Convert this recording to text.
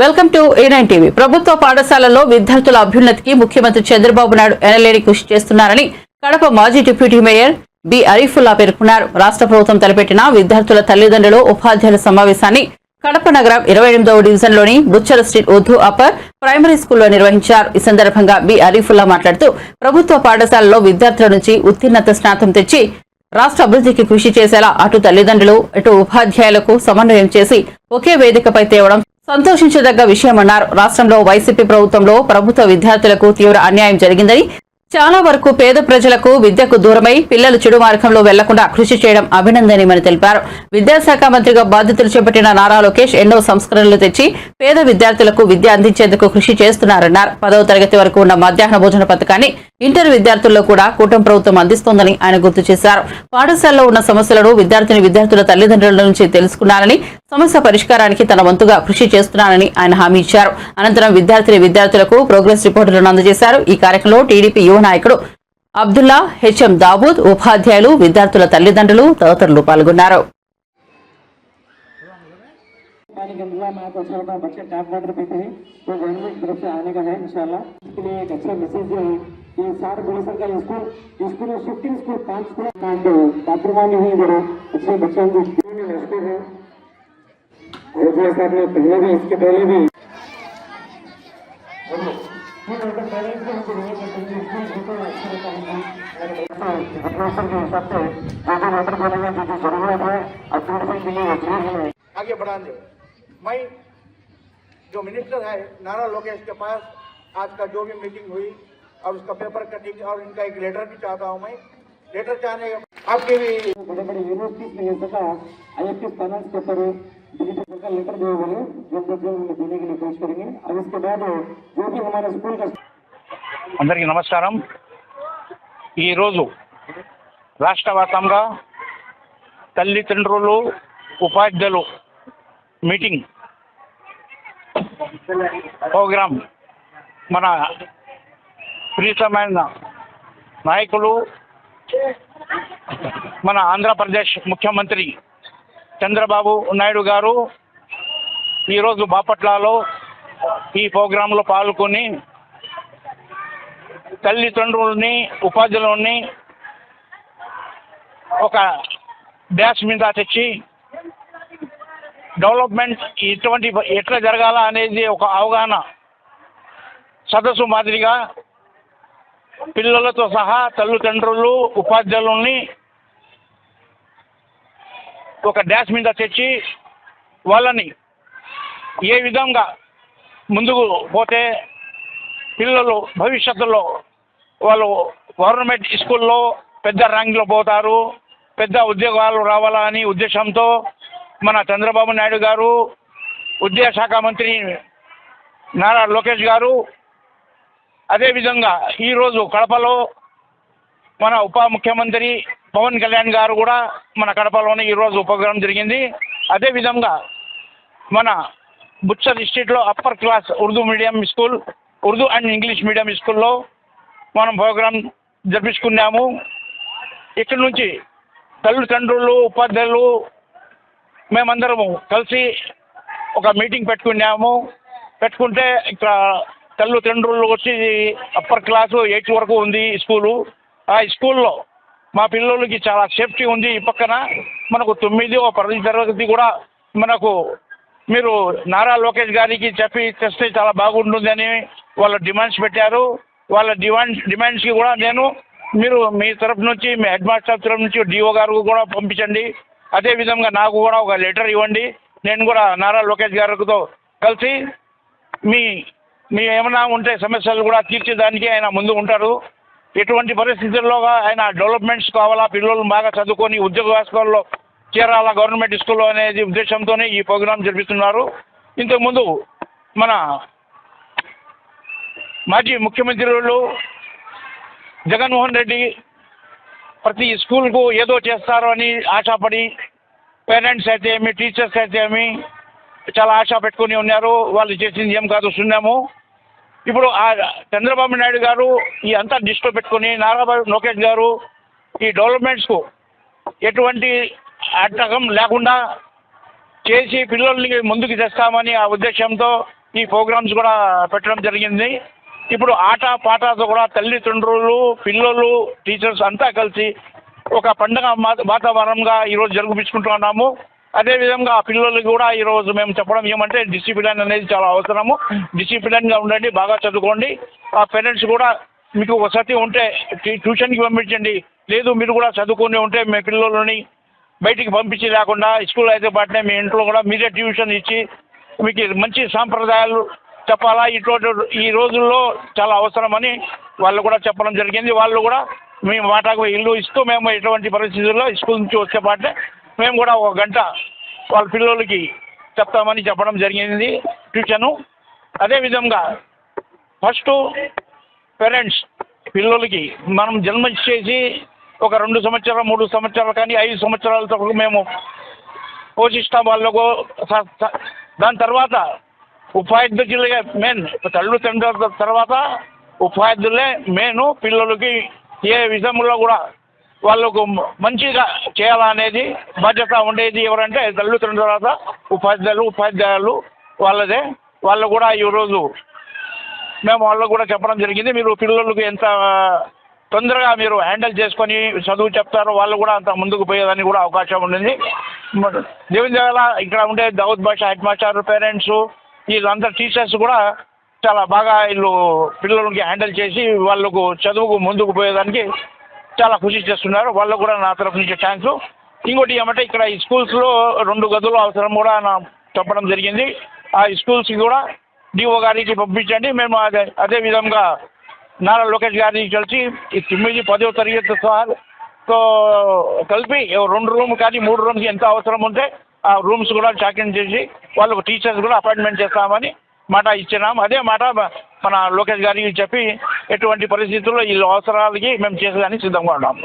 Welcome to A9 TV ప్రభుత్వ పాఠశాలల్లో విద్యార్థుల అభ్యున్నతికి ముఖ్యమంత్రి చంద్రబాబు నాయుడు ఎనలేని కృషి చేస్తున్నారని కడప మాజీ డిప్యూటీ మేయర్ బి అరీఫుల్లా పేర్కొన్నారు. రాష్ట్ర ప్రభుత్వం తలపెట్టిన విద్యార్థుల తల్లిదండ్రులు ఉపాధ్యాయుల సమావేశాన్ని కడప నగరం ఇరవై ఎనిమిదవ డివిజన్లోని బుచ్చల స్ట్రీట్ ఉర్దూ అప్పర్ ప్రైమరీ స్కూల్లో నిర్వహించారు. ఈ సందర్భంగా బి అరీఫుల్లా మాట్లాడుతూ ప్రభుత్వ పాఠశాలలో విద్యార్థుల నుంచి ఉత్తీర్ణత స్నాతం తెచ్చి రాష్ట్ర అభివృద్ధికి కృషి చేసేలా అటు తల్లిదండ్రులు ఇటు ఉపాధ్యాయులకు సమన్వయం చేసి ఒకే వేదికపై తేవడం సంతోషించదగ్గ విషయమన్నారు. రాష్ట్రంలో వైసీపీ ప్రభుత్వంలో ప్రభుత్వ విద్యార్థులకు తీవ్ర అన్యాయం జరిగిందని చాలా వరకు పేద ప్రజలకు విద్యకు దూరమై పిల్లలు చెడు మార్గంలో వెళ్ళకుండా కృషి చేయడం అభినందనీయమని తెలిపారు. విద్యాశాఖ మంత్రిగా బాధ్యతలు చేపట్టిన నారా లోకేష్ ఎన్నో సంస్కరణలు తెచ్చి పేద విద్యార్థులకు విద్య అందించేందుకు కృషి చేస్తున్నారన్నారు. పదవ తరగతి వరకు ఉన్న మధ్యాహ్న భోజన పథకాన్ని ఇంటర్ విద్యార్థుల్లో కూడా కూటమి ప్రభుత్వం అందిస్తోందని ఆయన గుర్తు చేశారు. పాఠశాలలో ఉన్న సమస్యలను విద్యార్థిని విద్యార్థుల తల్లిదండ్రుల నుంచి తెలుసుకున్నారని సమస్య పరిష్కారానికి తన వంతుగా కృషి చేస్తున్నానని ఆయన హామీ ఇచ్చారు అనంతరం విద్యార్థిని విద్యార్థులకు ప్రోగ్రెస్ రిపోర్టులను అందజేశారు ఈ కార్యక్రమంలో టీడీపీ యువ నాయకుడు అబ్దుల్లా హెచ్ఎం దావూద్ ఉపాధ్యాయులు విద్యార్థుల తల్లిదండ్రులు తదితరులు పాల్గొన్నారు पानी का इंतजाम है तो अच्छा होता है बच्चे टैप वाटर पीते हैं तो गवर्नमेंट की तरफ से आने का है इंशाल्लाह इसके लिए एक अच्छा मैसेज जो है कि सार बड़े सरकारी स्कूल स्कूल में शिफ्टिंग स्कूल पांच स्कूल कांड बाथरूम में ही जरा अच्छे बच्चों को स्कूल है जो साहब ने पहले भी इसके पहले भी। है है। आगे बढ़ाने। मैं जो मिनिस्टर है नारा लोकेश के पास आज का जो भी मीटिंग हुई और उसका पेपर कटिंग और इनका एक लेटर भी चाहता हूँ मैं। लेटर चाहने आपके भी बड़े बड़े यूनिवर्सिटीज में ये सका आई फाइनेंस पेपर लेटर जो बोले जल्द से जल्द देने के लिए कोशिश करेंगे और इसके बाद जो भी हमारे स्कूल का అందరికీ నమస్కారం ఈరోజు రాష్ట్ర వ్యాప్తంగా తల్లిదండ్రులు ఉపాధ్యాయులు మీటింగ్ ప్రోగ్రాం మన ప్రీతమైన నాయకులు మన ఆంధ్రప్రదేశ్ ముఖ్యమంత్రి చంద్రబాబు నాయుడు గారు ఈరోజు బాపట్లలో ఈ ప్రోగ్రాంలో పాల్గొని తల్లిదండ్రులని ఉపాధ్యాయులని ఒక డ్యాష్ మీద తెచ్చి డెవలప్మెంట్ ఇటువంటి ఎట్లా జరగాల అనేది ఒక అవగాహన సదస్సు మాదిరిగా పిల్లలతో సహా తల్లిదండ్రులు ఉపాధ్యాయులని ఒక డ్యాష్ మీద తెచ్చి వాళ్ళని ఏ విధంగా ముందుకు పోతే పిల్లలు భవిష్యత్తులో వాళ్ళు గవర్నమెంట్ స్కూల్లో పెద్ద ర్యాంక్లో పోతారు పెద్ద ఉద్యోగాలు రావాలా అని ఉద్దేశంతో మన చంద్రబాబు నాయుడు గారు విద్యాశాఖ మంత్రి నారా లోకేష్ గారు అదేవిధంగా ఈరోజు కడపలో మన ఉప ముఖ్యమంత్రి పవన్ కళ్యాణ్ గారు కూడా మన కడపలోనే ఈరోజు ఉపగ్రహం జరిగింది. అదేవిధంగా మన బుచ్చ డిస్ట్రిక్ట్లో upper class Urdu medium school Urdu and English medium స్కూల్లో మనం ప్రోగ్రాం జరిపించుకున్నాము. ఇక్కడి నుంచి తల్లిదండ్రులు ఉపాధ్యాయులు మేమందరము కలిసి ఒక మీటింగ్ పెట్టుకున్నాము. పెట్టుకుంటే ఇక్కడ తల్లిదండ్రులు వచ్చి అప్పర్ క్లాసు ఎయిత్ వరకు ఉంది స్కూలు స్కూల్లో మా పిల్లలకి చాలా సేఫ్టీ ఉంది ఈ పక్కన. మనకు తొమ్మిది ఓ పది తరగతి కూడా మనకు మీరు నారా లోకేష్ గారికి చెప్పి తెస్తే చాలా బాగుంటుందని వాళ్ళ డిమాండ్స్ పెట్టారు. వాళ్ళ డిమాండ్స్ డిమాండ్స్కి కూడా నేను మీరు మీ తరఫు నుంచి మీ హెడ్ మాస్టర్ తరఫు నుంచి డిఓ గారు కూడా పంపించండి. అదేవిధంగా నాకు కూడా ఒక లెటర్ ఇవ్వండి. నేను కూడా నారా లోకేష్ గారితో కలిసి మీ మీ ఏమైనా ఉంటే సమస్యలు కూడా తీర్చేదానికి ఆయన ముందు ఉంటారు. ఎటువంటి పరిస్థితుల్లో ఆయన డెవలప్మెంట్స్ కావాలా? పిల్లలు బాగా చదువుకొని ఉద్యోగ వ్యవస్థల్లో చేరాలా? గవర్నమెంట్ స్కూల్లో అనేది ఉద్దేశంతోనే ఈ ప్రోగ్రాం జరిపిస్తున్నారు. ఇంతకుముందు మన మాజీ ముఖ్యమంత్రులు జగన్మోహన్ రెడ్డి ప్రతి స్కూల్కు ఏదో చేస్తారు అని ఆశపడి పేరెంట్స్ అయితే ఏమి టీచర్స్ అయితే ఏమి చాలా ఆశ పెట్టుకుని ఉన్నారు. వాళ్ళు చేసింది ఏం కాదు సున్నాము. ఇప్పుడు ఆ చంద్రబాబు నాయుడు గారు ఈ అంతా దృష్టిలో పెట్టుకుని నారా లోకేష్ గారు ఈ డెవలప్మెంట్స్కు ఎటువంటి అడ్డకం లేకుండా చేసి పిల్లల్ని ముందుకు తెస్తామని ఆ ఉద్దేశంతో ఈ ప్రోగ్రామ్స్ కూడా పెట్టడం జరిగింది. ఇప్పుడు ఆట పాటతో కూడా తల్లిదండ్రులు పిల్లలు టీచర్స్ అంతా కలిసి ఒక పండగ మా- వాతావరణంగా ఈరోజు జరుగుపించుకుంటున్నాము అదేవిధంగా పిల్లలకి కూడా ఈరోజు మేము చెప్పడం ఏమంటే డిసిప్లిన్ అనేది చాలా అవసరము. డిసిప్లిన్గా ఉండండి బాగా చదువుకోండి. ఆ పేరెంట్స్ కూడా మీకు వసతి ఉంటే ట్యూషన్కి పంపించండి. లేదు మీరు కూడా చదువుకుని ఉంటే మీ పిల్లలని బయటికి పంపించి లేకుండా స్కూల్ అయితే పాటనే మీ ఇంట్లో కూడా మీరే ట్యూషన్ ఇచ్చి మీకు మంచి సాంప్రదాయాలు చెప్పాలా? ఇటువంటి ఈ రోజుల్లో చాలా అవసరమని వాళ్ళు కూడా చెప్పడం జరిగింది. వాళ్ళు కూడా మేము వాటాకు ఇల్లు ఇస్తూ మేము ఎటువంటి పరిస్థితుల్లో స్కూల్ నుంచి వచ్చే పాటే మేము కూడా ఒక గంట వాళ్ళ పిల్లలకి చెప్తామని చెప్పడం జరిగింది ట్యూషను అదేవిధంగా ఫస్ట్ పేరెంట్స్ పిల్లలకి మనం జన్మ ఇచ్చేసి ఒక రెండు సంవత్సరాలు మూడు సంవత్సరాలు కానీ ఐదు సంవత్సరాలతో మేము పోషిస్తాం వాళ్ళకు. దాని తర్వాత ఉపాధ్యాయులుగా మెయిన్ తల్లిదండ్రుల తర్వాత ఉపాధ్యులే మెయిన్ పిల్లలకి ఏ విధంలో కూడా వాళ్ళకు మంచిగా చేయాలనేది బాధ్యత ఉండేది ఎవరంటే తల్లిదండ్రుల తర్వాత ఉపాధ్యాయులు ఉపాధ్యాయులు వాళ్ళదే. వాళ్ళు కూడా ఈరోజు మేము వాళ్ళకు కూడా చెప్పడం జరిగింది. మీరు పిల్లలకు ఎంత తొందరగా మీరు హ్యాండిల్ చేసుకొని చదువు చెప్తారో వాళ్ళు కూడా అంత ముందుకు పోయేదానికి కూడా అవకాశం ఉండింది. దేవుని దేవాల ఇక్కడ ఉండే Daud Basha head master parents వీళ్ళందరూ టీచర్స్ కూడా చాలా బాగా వీళ్ళు పిల్లలకి హ్యాండిల్ చేసి వాళ్ళకు చదువుకు ముందుకు పోయేదానికి చాలా కృషి చేస్తున్నారు. వాళ్ళకు కూడా నా తరఫు నుంచి థ్యాంక్స్ ఇంకోటి ఏమంటే ఇక్కడ ఈ స్కూల్స్లో రెండు గదులు అవసరం కూడా నా చెప్పడం జరిగింది. ఆ స్కూల్స్కి కూడా డిఓ గారికి పంపించండి. మేము అదే అదే విధంగా నారా లోకేష్ గారిని కలిసి ఈ తొమ్మిది పదో తరగతి సార్తో తో కలిపి రెండు రూమ్ కానీ మూడు రూమ్స్ ఎంత అవసరం ఉంటే ఆ రూమ్స్ కూడా చాకింగ్ చేసి వాళ్ళకు టీచర్స్ కూడా అపాయింట్మెంట్ చేస్తామని మాట ఇచ్చినాం. అదే మాట మన లోకేష్ గారికి చెప్పి ఎటువంటి పరిస్థితుల్లో ఈ అవసరాలకి మేము చేసేదానికి సిద్ధంగా ఉన్నాం.